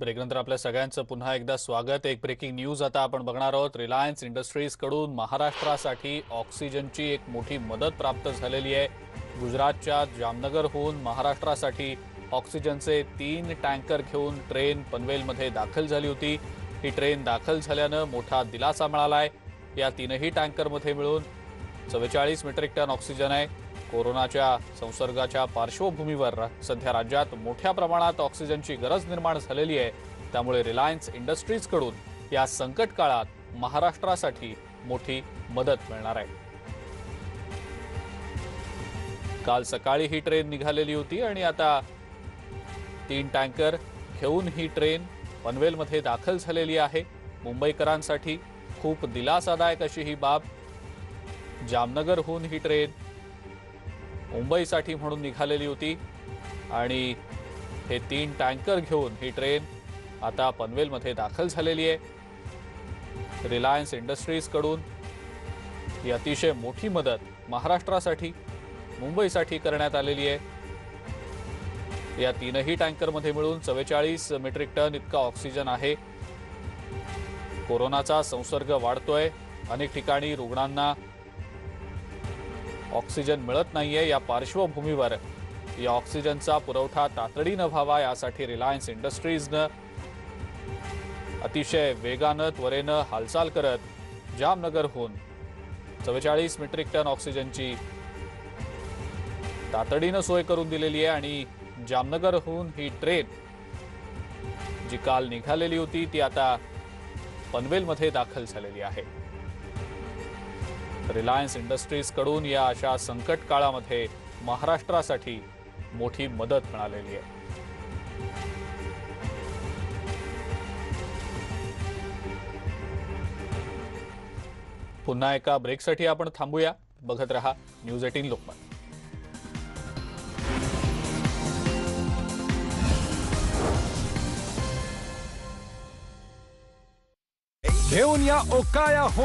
ब्रेकनंतर आपल्या सगळ्यांचं पुन्हा एकदा स्वागत. एक ब्रेकिंग न्यूज आता आपण बघणार आहोत. रिलायन्स इंडस्ट्रीजकडून महाराष्ट्रासाठी ऑक्सिजनची एक मोठी मदत प्राप्त झालेली आहे. गुजरातच्या जामनगरहून महाराष्ट्रासाठी ऑक्सिजनचे तीन टँकर घेऊन ट्रेन पनवेलमध्ये दाखल झाली होती. ही ट्रेन दाखल झाल्यानं मोठा दिलासा मिळाला आहे या तीनही टँकरमध्ये मिळून चव्वेचाळीस मेट्रिक टन ऑक्सिजन आहे. कोरोनाच्या संसर्गाच्या पार्श्वभूमीवर सध्या राज्यात मोठ्या प्रमाणात ऑक्सिजनची गरज निर्माण झालेली आहे. त्यामुळे रिलायन्स इंडस्ट्रीजकडून या संकट काळात महाराष्ट्रासाठी मोठी मदत मिळणार आहे. काल सकाळी ही ट्रेन निघालेली होती आणि आता तीन टँकर घेऊन ही ट्रेन पनवेलमध्ये दाखल झालेली आहे. मुंबईकरांसाठी खूप दिलासादायक अशी ही बाब. जामनगरहून ही ट्रेन मुंबईसाठी म्हणून निघालेली होती. आणि हे तीन टँकर घेऊन ही ट्रेन आता पनवेलमध्ये दाखल झालेली आहे. रिलायन्स इंडस्ट्रीजकडून ही अतिशय मोठी मदत महाराष्ट्रासाठी मुंबईसाठी करण्यात आलेली आहे. या तीनही टँकरमध्ये मिळून चव्वेचाळीस मेट्रिक टन इतका ऑक्सिजन आहे. कोरोनाचा संसर्ग वाढतोय. अनेक ठिकाणी रुग्णांना ऑक्सिजन मिळत नाहीये या पार्श्वभूमीवर. या ऑक्सिजनचा पुरवठा तातडीनं व्हावा यासाठी रिलायन्स इंडस्ट्रीजनं अतिशय वेगानं त्वरेनं हालचाल करत जामनगरहून चव्वेचाळीस मेट्रिक टन ऑक्सिजनची तातडीनं सोय करून दिलेली आहे आणि जामनगरहून ही ट्रेन जी काल निघालेली होती ती आता पनवेलमध्ये दाखल झालेली आहे. रिलायन्स इंडस्ट्रीजकडून या अशा संकट काळामध्ये महाराष्ट्रासाठी मोठी मदत मिळालेली आहे. पुन्हा एका ब्रेकसाठी आपण थांबूया. बघत रहा न्यूज एटीन लोकमत. घेऊन या ओकाया होम